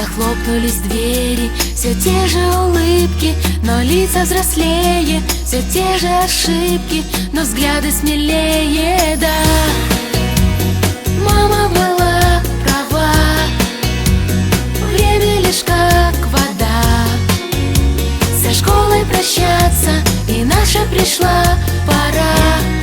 Захлопнулись двери, все те же улыбки Но лица взрослее, все те же ошибки Но взгляды смелее, да Мама была права. Время лишь как вода. Со школой прощаться И наша пришла пора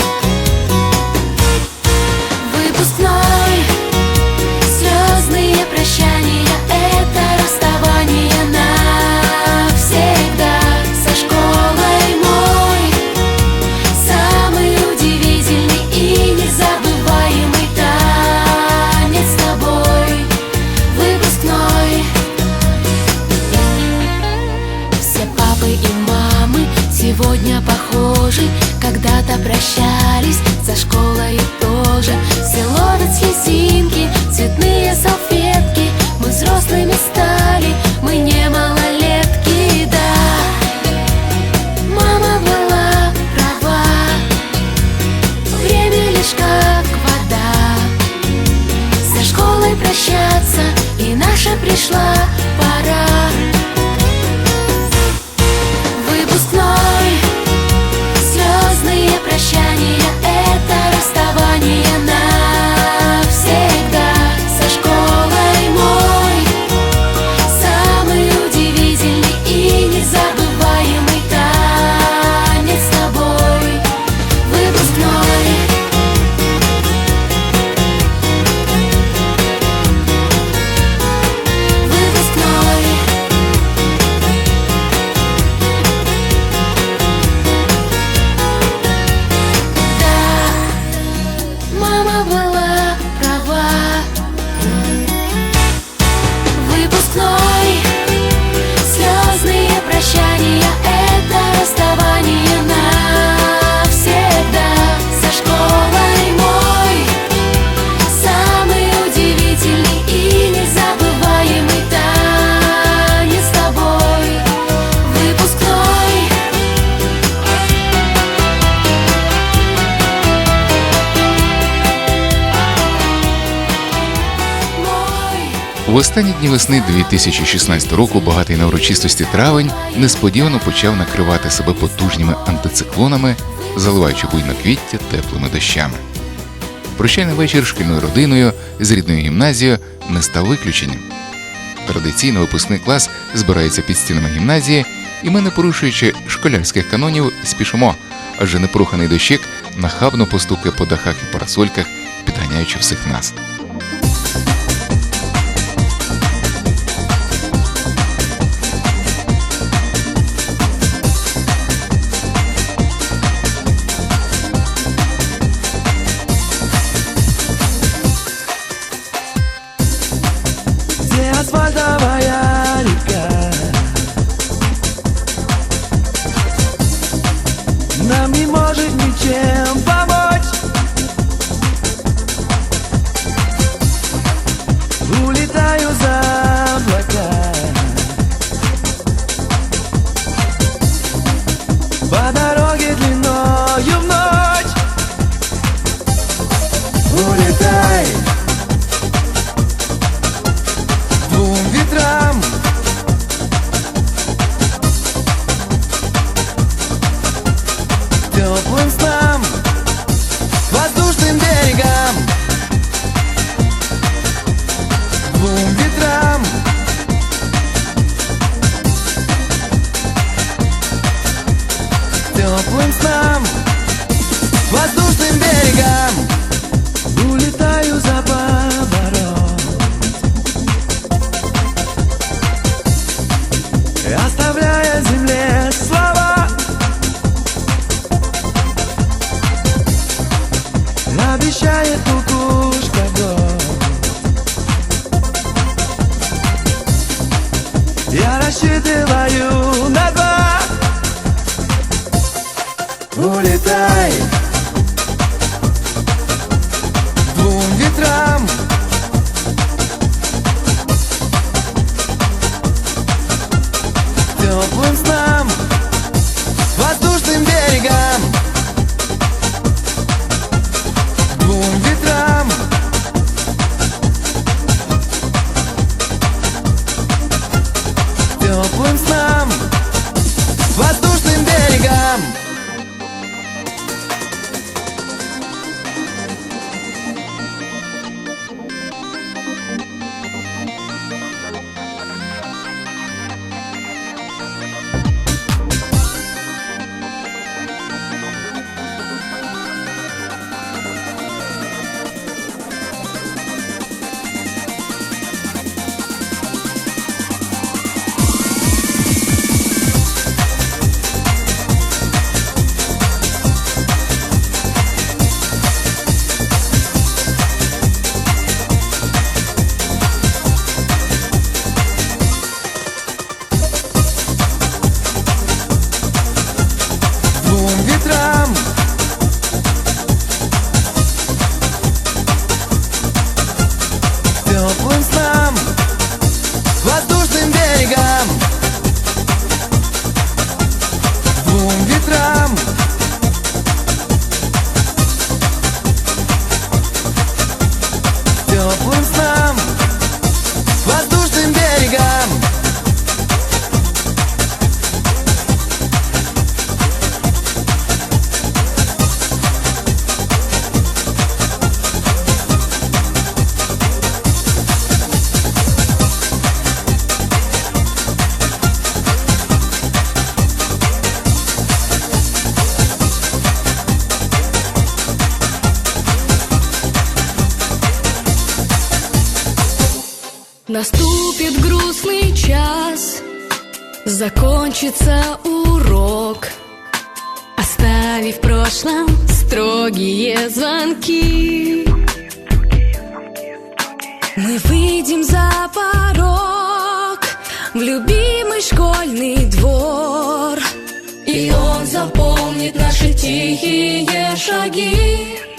В останні дні весни 2016 року, багатий на урочистості травень, несподівано почав накривати себе потужними антициклонами, заливаючи буйноквіття теплими дощами. Прощальний вечір шкільною родиною з рідною гімназією не став виключенням. Традиційно випускний клас збирається під стінами гімназії, і ми, не порушуючи школярських канонів, спішимо, адже непроханий дощик нахабно постукає по дахах і парасольках, підганяючи всіх нас. Via las vitrine Наступит грустный час, закончится урок, оставив в прошлом строгие звонки. Мы выйдем за порог в любимый школьный двор, и он запомнит наши тихие шаги.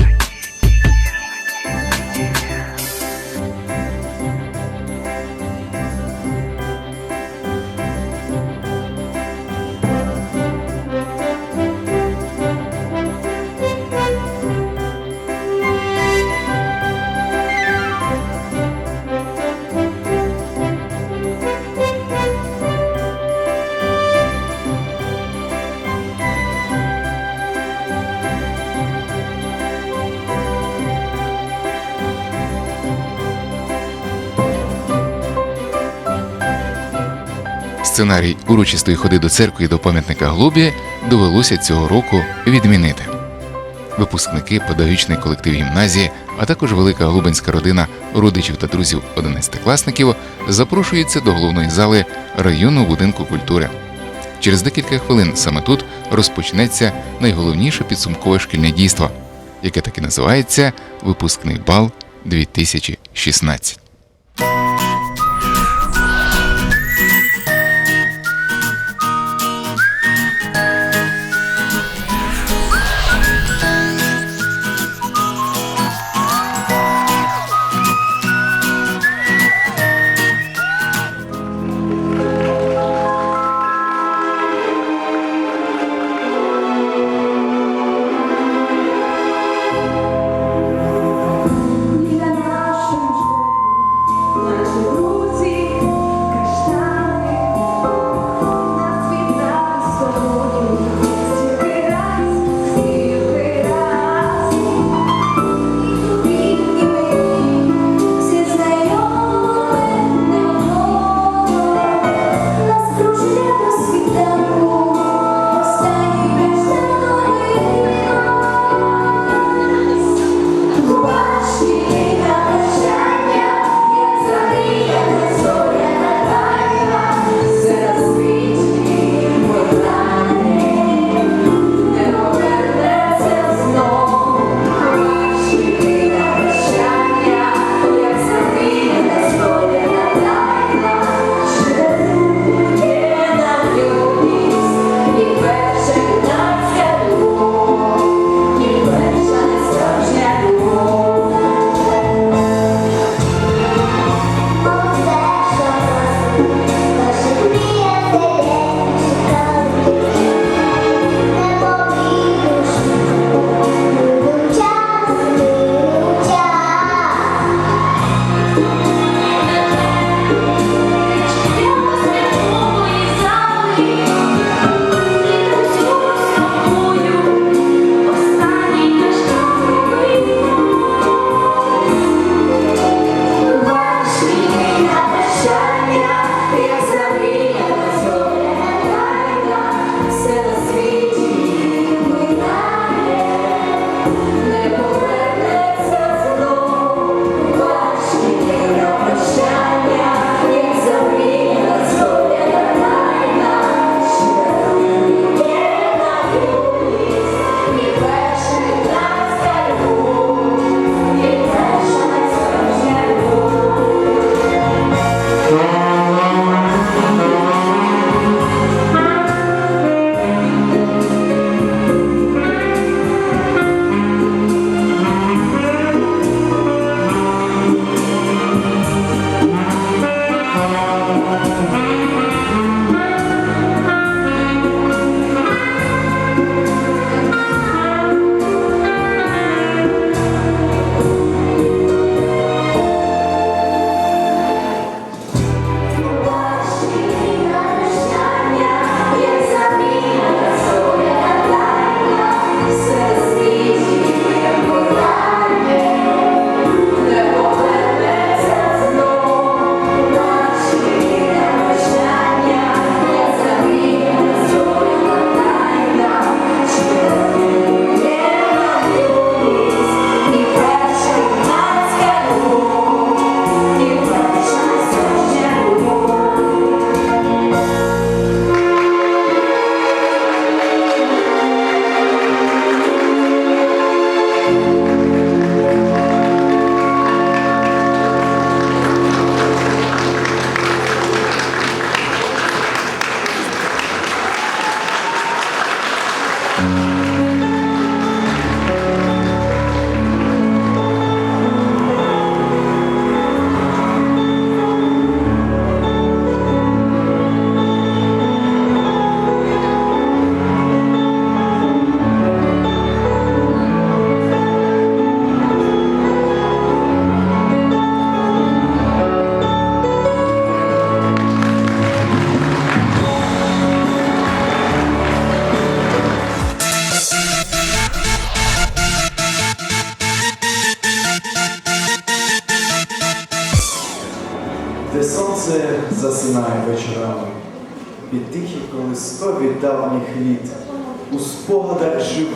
Сценарій урочистої ходи до церкви до пам'ятника Глобі довелося цього року відмінити. Випускники, педагогічний колектив гімназії, а також велика глубинська родина родичів та друзів 11-класників запрошуються до головної зали районного будинку культури. Через декілька хвилин саме тут розпочнеться найголовніше підсумкове шкільне дійство, яке так і називається Випускний бал 2016.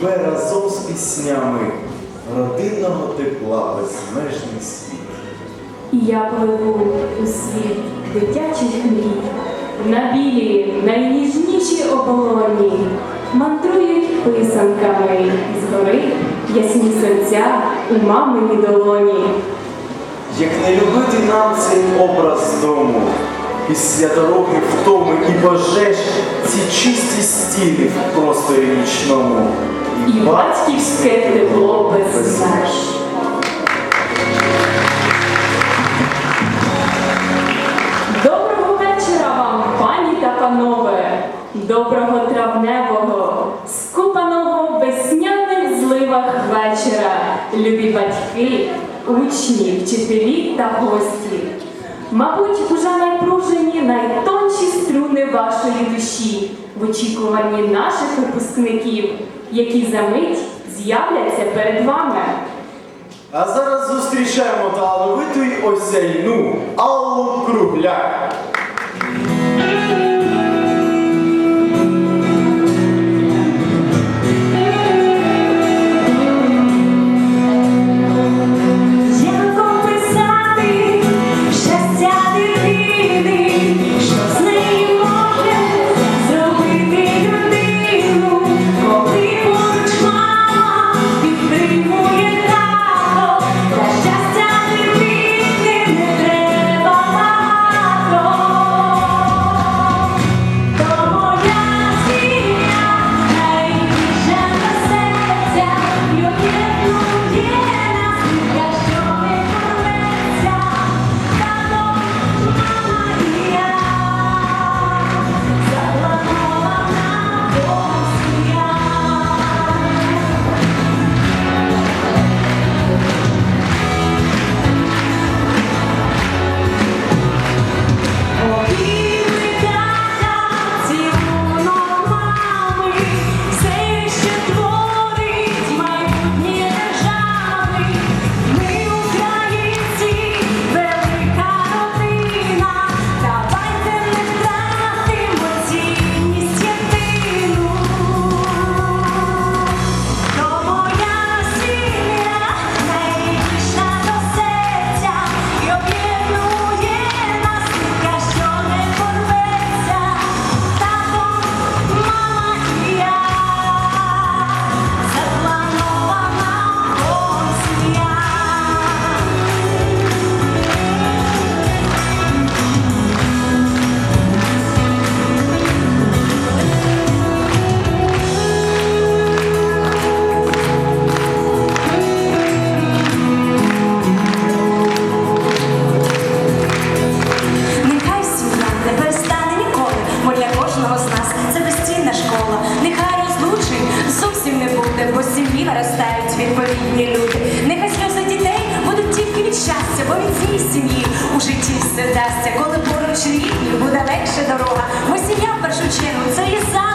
Живе разом з піснями родинного тепла безмежний світ. І я пливу у світ дитячих мрій, на білі найніжніші оболоні, мандрують писанками з гори ясні серця у мамині долоні. Як не любити нам цей образ дому, після дороги втоми і пожеж, ці чисті стіни в просторі нічному, І батьківське тепло без меж. Доброго вечора вам, пані та панове, доброго травневого, скупаного в весняних зливах вечора, любі батьки, учні, вчителі та гості. Мабуть, уже напружені найтонші струни вашої душі в очікуванні наших випускників, які за мить з'являться перед вами. А зараз зустрічаємо талановиту осяйну Аллу Кругляк. Поруч рідні, буде легше дорога. Бо сім'я в першу чергу це і задум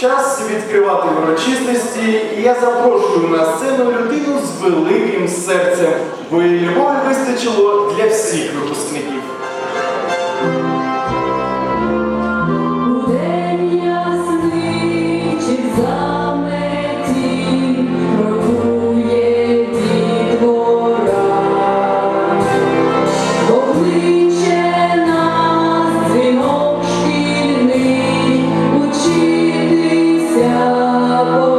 Час відкривати урочистості, і я запрошую на сцену людину з великим серцем, бо її любові вистачило для всіх випускників. Oh.